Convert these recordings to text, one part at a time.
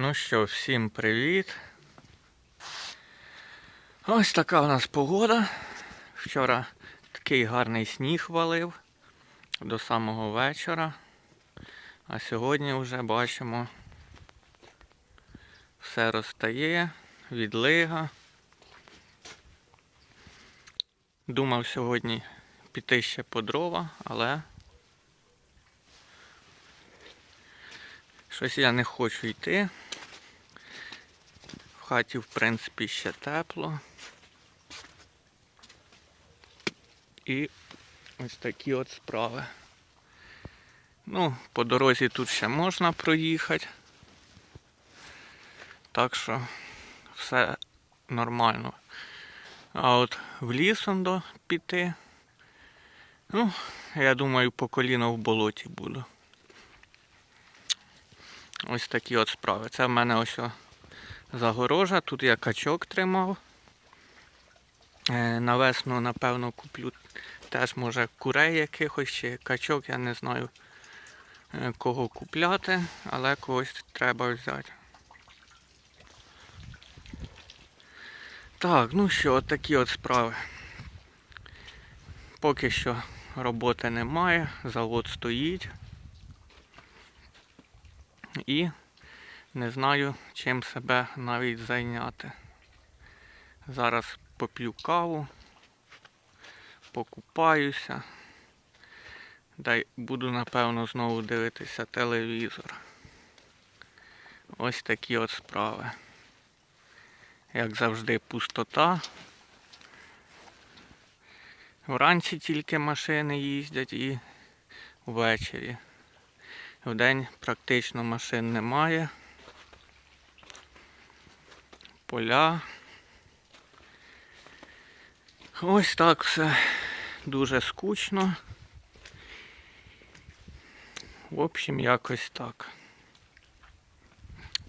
Ну що, всім привіт. Ось така в нас погода. Вчора такий гарний сніг валив до самого вечора. А сьогодні вже бачимо, все розтає, відлига. Думав сьогодні піти ще по дрова, але щось я не хочу йти. Хаті, в принципі, ще тепло. І ось такі от справи. Ну, по дорозі тут ще можна проїхати. Так що все нормально. А от в лісом піти. Ну, я думаю, по коліно в болоті буду. Ось такі от справи. Це в мене ось загорожа. Тут я качок тримав. Е, На весну, напевно, куплю теж, може, курей якихось чи качок, я не знаю е, кого купляти, але когось треба взяти. Так, ну що, от такі от справи. Поки що роботи немає, завод стоїть. І не знаю, чим себе навіть зайняти. Зараз поп'ю каву, покупаюся. Дай буду, напевно, знову дивитися телевізор. Ось такі от справи. Як завжди, пустота. Вранці тільки машини їздять і ввечері. Вдень практично машин немає. Поля. Ось так все дуже скучно. В общем, якось так.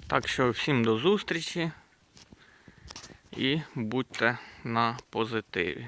Так що всім до зустрічі і будьте на позитиві.